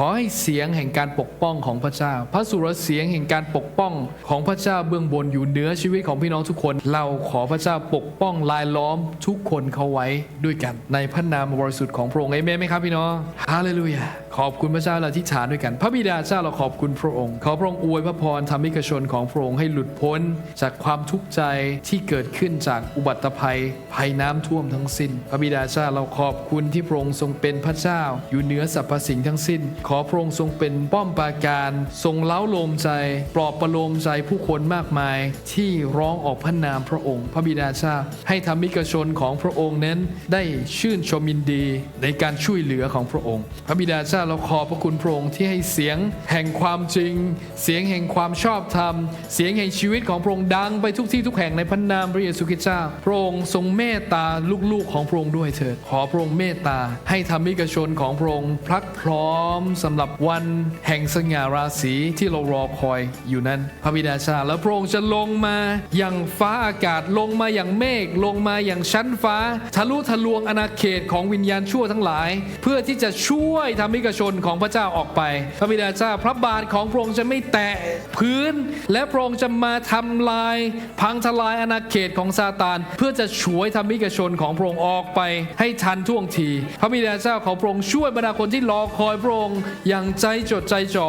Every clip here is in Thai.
ขอให้เสียงแห่งการปกป้องของพระเจ้า พระสุรเสียงแห่งการปกป้องของพระเจ้าเบื้องบนอยู่เหนือชีวิตของพี่น้องทุกคน เราขอพระเจ้าปกป้องลายล้อมทุกคนเขาไว้ด้วยกัน ในพระนามบริสุทธิ์ของพระองค์เอเมนไหมครับพี่น้องฮาเลลูยาขอบคุณพระเจ้าเราที่ฐานด้วยกัน พระบิดาเจ้าเราขอบคุณพระองค์ ขอพระองค์อวยพระพรทำให้กชนของพระองค์ให้หลุดพ้น จากความทุกข์ใจที่เกิดขึ้นจากอุบัติภัยภัยน้ำท่วมทั้งสิ้น พระบิดาเจ้าเราขอบคุณที่พระองค์ทรงเป็นพระเจ้า อยู่เหนือสรรพสิ่งทั้งสิ้นขอพระองค์ทรงเป็นป้อมปราการ ทรงเล้าโลมใจ ปลอบประโลมใจผู้คนมากมาย ที่ร้องออกพระนามพระองค์ พระบิดาเจ้าให้ธรรมิกชนของพระองค์นั้นได้ชื่นชมยินดีในการช่วยเหลือของพระองค์ พระบิดาเจ้าเราขอบพระคุณพระองค์ที่ให้เสียงแห่งความจริง เสียงแห่งความชอบธรรม เสียงแห่งชีวิตของพระองค์ดังไปทุกที่ทุกแห่งในพระนามพระเยซูคริสต์เจ้า พระองค์ทรงเมตตาลูกๆของพระองค์ด้วยเถิดขอพระองค์เมตตาให้ธรรมิกชนของพระองค์พลัดพร้อมสำหรับวันแห่งสง่าราศีที่เรารอคอยอยู่นั้น พระบิดาเจ้าแล้วพระองค์จะลงมาอย่างฟ้าอากาศลงมาอย่างเมฆลงมาอย่างชั้นฟ้า ทะลุทะลวงอาณาเขตของวิญญาณชั่วทั้งหลาย เพื่อที่จะช่วยธรรมิกชนของพระเจ้าออกไป พระบิดาเจ้าพระบาทของพระองค์จะไม่แตะพื้น และพระองค์จะมาทำลาย พังทลายอาณาเขตของซาตาน เพื่อจะช่วยธรรมิกชนของพระองค์ออกไป ให้ทันท่วงที พระบิดาเจ้าของพระองค์ช่วยบรรดาคนที่รอคอยพระองค์อย่างใจจดใจจ่อ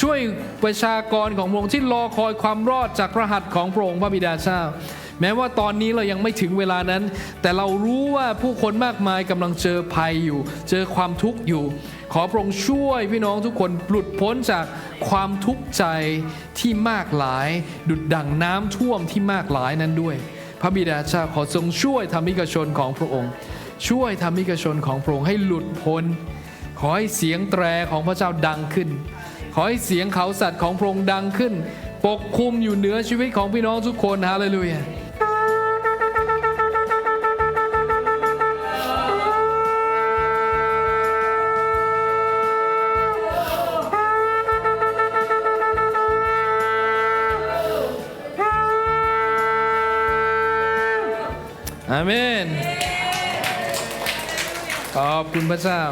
ช่วยประชากรของพระองค์ที่รอคอยความรอดจากพระหัตถ์ของพระองค์พระบิดาเจ้าแม้ว่าตอนนี้เรายังไม่ถึงเวลานั้น แต่เรารู้ว่าผู้คนมากมายกำลังเจอภัยอยู่ เจอความทุกข์อยู่ ขอพระองค์ช่วยพี่น้องทุกคนหลุดพ้นจากความทุกข์ใจที่มากหลาย ดุดดั่งน้ำท่วมที่มากหลายนั้นด้วย พระบิดาเจ้าขอทรงช่วยธรรมิกชนของพระองค์ ช่วยธรรมิกชนของพระองค์ให้หลุดพ้น ขอให้เสียงแตรของพระเจ้าดังขึ้น ขอให้เสียงเขาสัตว์ของพระองค์ดังขึ้น ปกคลุมอยู่เหนือชีวิตของพี่น้องทุกคนฮาเลลูยาอาเมน ขอบคุณพระเจ้า